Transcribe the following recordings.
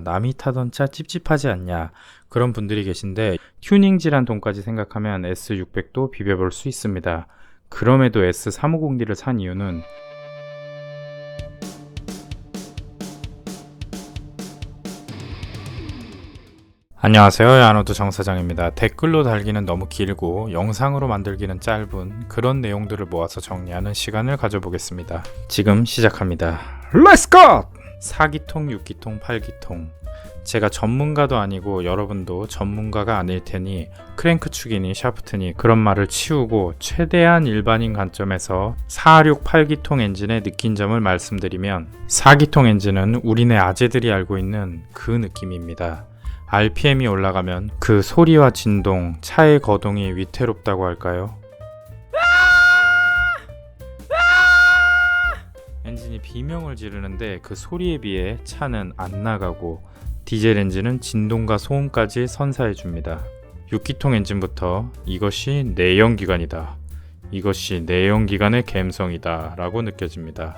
남이 타던 차 찝찝하지 않냐 그런 분들이 계신데 튜닝 질한 돈까지 생각하면 S600도 비벼볼 수 있습니다. 그럼에도 S350D를 산 이유는 안녕하세요. 야노드 정사장입니다. 댓글로 달기는 너무 길고 영상으로 만들기는 짧은 그런 내용들을 모아서 정리하는 시간을 가져보겠습니다. 지금 시작합니다. Let's! 4기통, 6기통, 8기통. 제가 전문가도 아니고 여러분도 전문가가 아닐 테니 크랭크 축이니 샤프트니 그런 말을 치우고 최대한 일반인 관점에서 4, 6, 8기통 엔진의 느낀 점을 말씀드리면 4기통 엔진은 우리네 아재들이 알고 있는 그 느낌입니다. RPM이 올라가면 그 소리와 진동, 차의 거동이 위태롭다고 할까요? 엔진이 비명을 지르는데 그 소리에 비해 차는 안 나가고 디젤 엔진은 진동과 소음까지 선사해 줍니다. 6기통 엔진부터 이것이 내연기관이다. 이것이 내연기관의 감성이다. 라고 느껴집니다.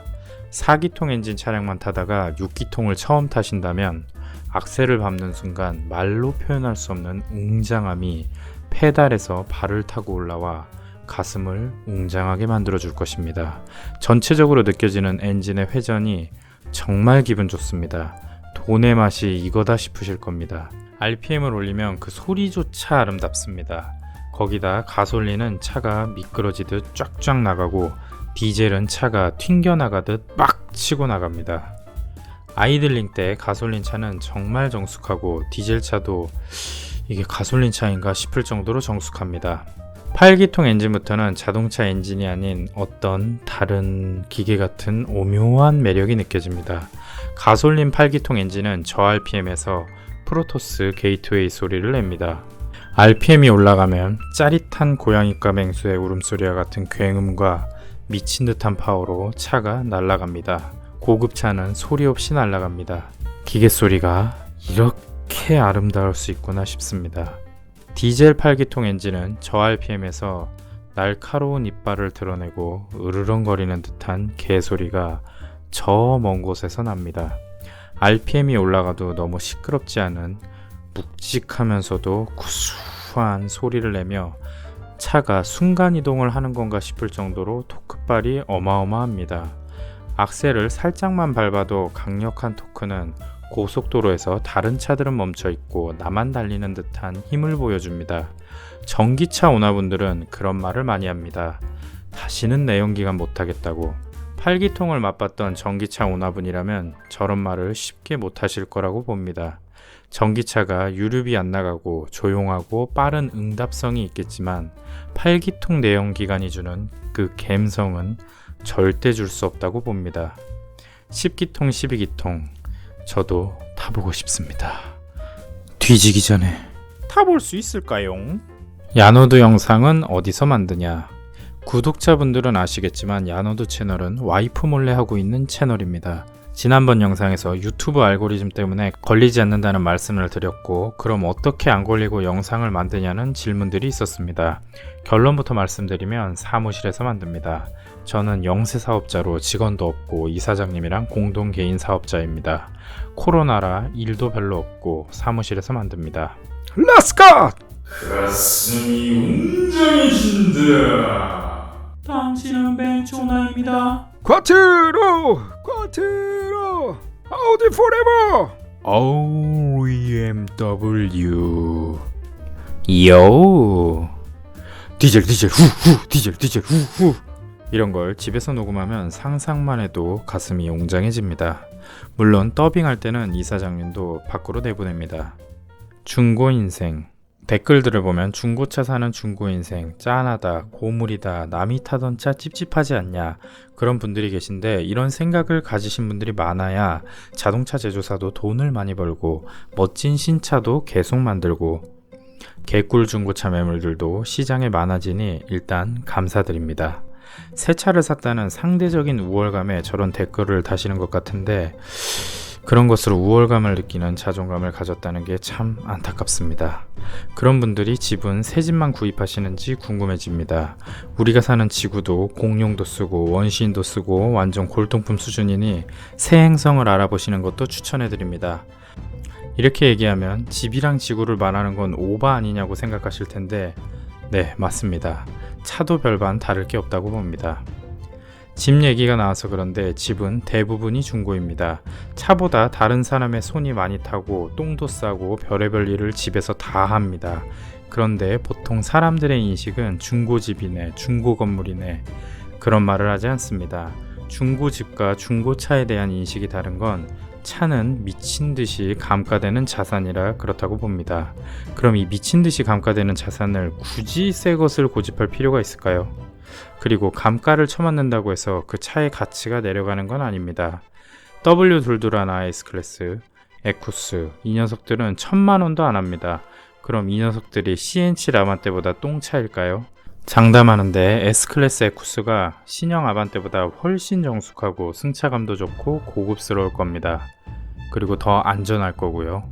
4기통 엔진 차량만 타다가 6기통을 처음 타신다면 악셀을 밟는 순간 말로 표현할 수 없는 웅장함이 페달에서 발을 타고 올라와 가슴을 웅장하게 만들어 줄 것입니다. 전체적으로 느껴지는 엔진의 회전이 정말 기분 좋습니다. 돈의 맛이 이거다 싶으실 겁니다. RPM을 올리면 그 소리조차 아름답습니다. 거기다 가솔린은 차가 미끄러지듯 쫙쫙 나가고 디젤은 차가 튕겨나가듯 빡 치고 나갑니다. 아이들링 때 가솔린 차는 정말 정숙하고 디젤 차도 이게 가솔린 차인가 싶을 정도로 정숙합니다. 8기통 엔진부터는 자동차 엔진이 아닌 어떤 다른 기계 같은 오묘한 매력이 느껴집니다. 가솔린 8기통 엔진은 저RPM에서 프로토스 게이트웨이 소리를 냅니다. RPM이 올라가면 짜릿한 고양이과 맹수의 울음소리와 같은 굉음과 미친 듯한 파워로 차가 날아갑니다. 고급차는 소리 없이 날아갑니다. 기계 소리가 이렇게 아름다울 수 있구나 싶습니다. 디젤 8기통 엔진은 저RPM에서 날카로운 이빨을 드러내고 으르렁거리는 듯한 개소리가 저 먼 곳에서 납니다. RPM이 올라가도 너무 시끄럽지 않은 묵직하면서도 구수한 소리를 내며 차가 순간 이동을 하는 건가 싶을 정도로 토크발이 어마어마합니다. 악셀을 살짝만 밟아도 강력한 토크는 고속도로에서 다른 차들은 멈춰 있고 나만 달리는 듯한 힘을 보여줍니다. 전기차 오나분들은 그런 말을 많이 합니다. 다시는 내연기관 못하겠다고. 8기통을 맛봤던 전기차 오나분이라면 저런 말을 쉽게 못하실 거라고 봅니다. 전기차가 유류비 안 나가고 조용하고 빠른 응답성이 있겠지만 8기통 내연기관이 주는 그 감성은 절대 줄 수 없다고 봅니다. 10기통, 12기통 저도 타보고 싶습니다. 뒤지기 전에 타볼 수 있을까요? 야노드 영상은 어디서 만드냐? 구독자분들은 아시겠지만 야노드 채널은 와이프 몰래 하고 있는 채널입니다. 지난번 영상에서 유튜브 알고리즘 때문에 걸리지 않는다는 말씀을 드렸고 그럼 어떻게 안 걸리고 영상을 만드냐는 질문들이 있었습니다. 결론부터 말씀드리면 사무실에서 만듭니다. 저는 영세 사업자로 직원도 없고 이사장님이랑 공동 개인 사업자입니다. 코로나라 일도 별로 없고 사무실에서 만듭니다. Let's go! 가슴이 웅장해진다. 당신은 벤초나입니다. 쿼트로! 쿼트 로! 아우디 포레버! OEMW 요 디젤 디젤 후후 디젤 디젤 후후 이런 걸 집에서 녹음하면 상상만 해도 가슴이 웅장해집니다. 물론 더빙할 때는 이사장님도 밖으로 내보냅니다. 중고 인생 댓글들을 보면 중고차 사는 중고 인생 짠하다 고물이다 남이 타던 차 찝찝하지 않냐 그런 분들이 계신데 이런 생각을 가지신 분들이 많아야 자동차 제조사도 돈을 많이 벌고 멋진 신차도 계속 만들고 개꿀 중고차 매물들도 시장에 많아지니 일단 감사드립니다. 새 차를 샀다는 상대적인 우월감에 저런 댓글을 다시는 것 같은데 그런 것으로 우월감을 느끼는 자존감을 가졌다는 게 참 안타깝습니다. 그런 분들이 집은 새 집만 구입하시는지 궁금해집니다. 우리가 사는 지구도 공룡도 쓰고 원시인도 쓰고 완전 골동품 수준이니 새 행성을 알아보시는 것도 추천해 드립니다. 이렇게 얘기하면 집이랑 지구를 말하는 건 오바 아니냐고 생각하실 텐데, 네, 맞습니다. 차도 별반 다를 게 없다고 봅니다. 집 얘기가 나와서 그런데 집은 대부분이 중고입니다. 차보다 다른 사람의 손이 많이 타고 똥도 싸고 별의별 일을 집에서 다 합니다. 그런데 보통 사람들의 인식은 중고집이네, 중고 건물이네 그런 말을 하지 않습니다. 중고집과 중고차에 대한 인식이 다른 건 차는 미친 듯이 감가되는 자산이라 그렇다고 봅니다. 그럼 이 미친 듯이 감가되는 자산을 굳이 새 것을 고집할 필요가 있을까요? 그리고 감가를 쳐맞는다고 해서 그 차의 가치가 내려가는 건 아닙니다. W22나 S클래스, 에쿠스 이 녀석들은 천만 원도 안 합니다. 그럼 이 녀석들이 CNC 라반떼보다 똥차일까요? 장담하는데 S클래스 에쿠스가 신형 아반떼보다 훨씬 정숙하고 승차감도 좋고 고급스러울 겁니다. 그리고 더 안전할 거고요.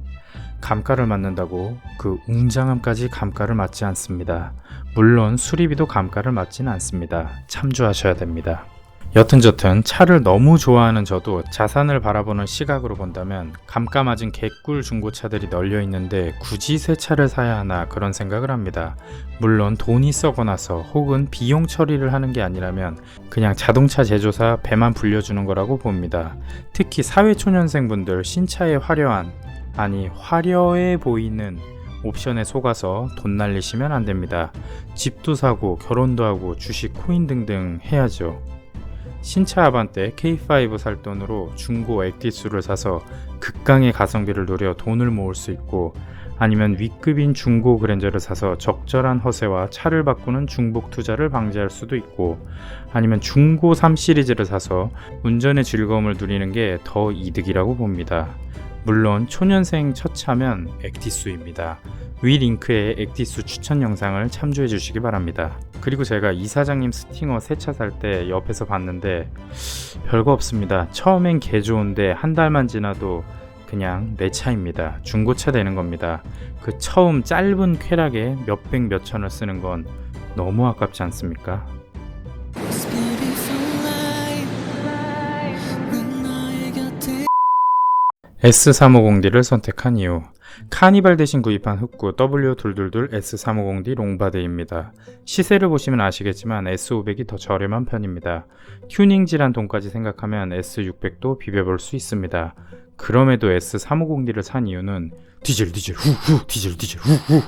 감가를 맞는다고 그 웅장함까지 감가를 맞지 않습니다. 물론 수리비도 감가를 맞지는 않습니다. 참조하셔야 됩니다. 여튼저튼 차를 너무 좋아하는 저도 자산을 바라보는 시각으로 본다면 감가 맞은 개꿀 중고차들이 널려 있는데 굳이 새 차를 사야 하나 그런 생각을 합니다. 물론 돈이 썩어 나서 혹은 비용 처리를 하는 게 아니라면 그냥 자동차 제조사 배만 불려주는 거라고 봅니다. 특히 사회초년생분들 신차의 화려한 아니 화려해 보이는 옵션에 속아서 돈 날리시면 안 됩니다. 집도 사고 결혼도 하고 주식 코인 등등 해야죠. 신차 아반떼 K5 살 돈으로 중고 액티스를 사서 극강의 가성비를 노려 돈을 모을 수 있고 아니면 위급인 중고 그랜저를 사서 적절한 허세와 차를 바꾸는 중복 투자를 방지할 수도 있고 아니면 중고 3 시리즈를 사서 운전의 즐거움을 누리는 게 더 이득이라고 봅니다. 물론 초년생 첫 차면 액티수입니다. 위 링크에 액티수 추천 영상을 참조해 주시기 바랍니다. 그리고 제가 이사장님 스팅어 새 차 살 때 옆에서 봤는데 별거 없습니다. 처음엔 개 좋은데 한 달만 지나도 그냥 내 차입니다. 중고차 되는 겁니다. 그 처음 짧은 쾌락에 몇백 몇천을 쓰는 건 너무 아깝지 않습니까? S350D를 선택한 이유 카니발 대신 구입한 흑구 W222 S350D 롱바드입니다. 시세를 보시면 아시겠지만 S500이 더 저렴한 편입니다. 튜닝 질한 돈까지 생각하면 S600도 비벼볼 수 있습니다. 그럼에도 S350D를 산 이유는 디젤 디젤 후후 디젤 디젤 후후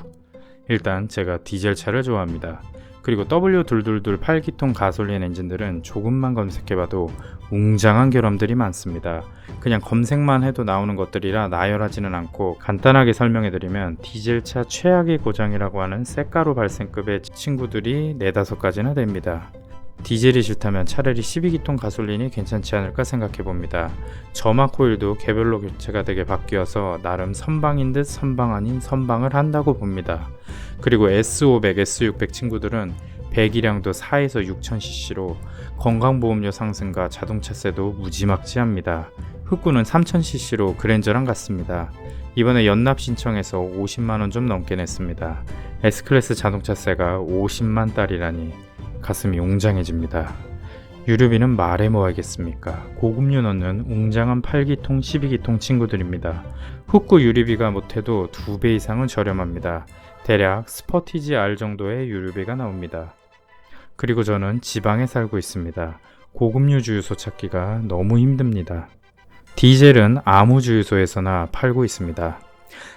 일단 제가 디젤 차를 좋아합니다. 그리고 W222 8기통 가솔린 엔진들은 조금만 검색해봐도 웅장한 결함들이 많습니다. 그냥 검색만 해도 나오는 것들이라 나열하지는 않고 간단하게 설명해드리면 디젤차 최악의 고장이라고 하는 쇳가루 발생급의 친구들이 4, 5가지나 됩니다. 디젤이 싫다면 차라리 12기통 가솔린이 괜찮지 않을까 생각해 봅니다. 점화 코일도 개별로 교체가 되게 바뀌어서 나름 선방인 듯 선방 아닌 선방을 한다고 봅니다. 그리고 S500, S600 친구들은 배기량도 4에서 6000cc로 건강보험료 상승과 자동차세도 무지막지합니다. 흑구는 3000cc로 그랜저랑 같습니다. 이번에 연납 신청해서 50만원 좀 넘게 냈습니다. S클래스 자동차세가 50만 달이라니 가슴이 웅장해집니다. 유류비는 말해 뭐 하겠습니까? 고급류 넣는 웅장한 8기통, 12기통 친구들입니다. 흑구 유류비가 못해도 2배 이상은 저렴합니다. 대략 스퍼티지 R 정도의 유류비가 나옵니다. 그리고 저는 지방에 살고 있습니다. 고급류 주유소 찾기가 너무 힘듭니다. 디젤은 아무 주유소에서나 팔고 있습니다.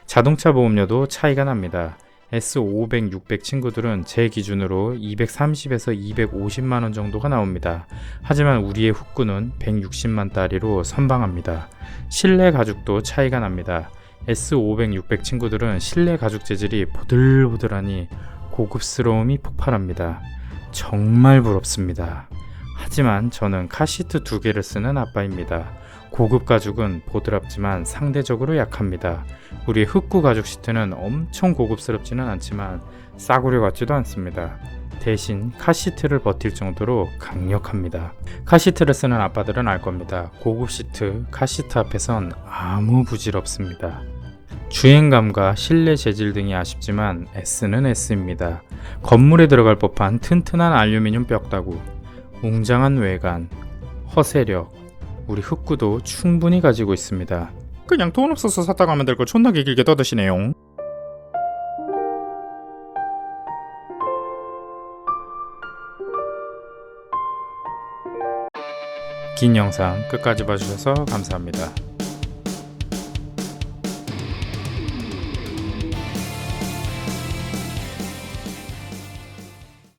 자동차 보험료도 차이가 납니다. S500, 600 친구들은 제 기준으로 230에서 250만 원 정도가 나옵니다. 하지만 우리의 훅구는 160만 달러로 선방합니다. 실내 가죽도 차이가 납니다. S500, 600 친구들은 실내 가죽 재질이 보들보들하니 고급스러움이 폭발합니다. 정말 부럽습니다. 하지만 저는 카시트 두 개를 쓰는 아빠입니다. 고급 가죽은 보드랍지만 상대적으로 약합니다. 우리 흑구 가죽 시트는 엄청 고급스럽지는 않지만 싸구려 같지도 않습니다. 대신 카시트를 버틸 정도로 강력합니다. 카시트를 쓰는 아빠들은 알 겁니다. 고급 시트, 카시트 앞에선 아무 부질 없습니다. 주행감과 실내 재질 등이 아쉽지만 S는 S입니다. 건물에 들어갈 법한 튼튼한 알루미늄 벽다구, 웅장한 외관, 허세력, 우리 흑구도 충분히 가지고 있습니다. 그냥 돈 없어서 샀다고 하면 될 걸 존나게 길게 떠드시네요. 긴 영상 끝까지 봐주셔서 감사합니다.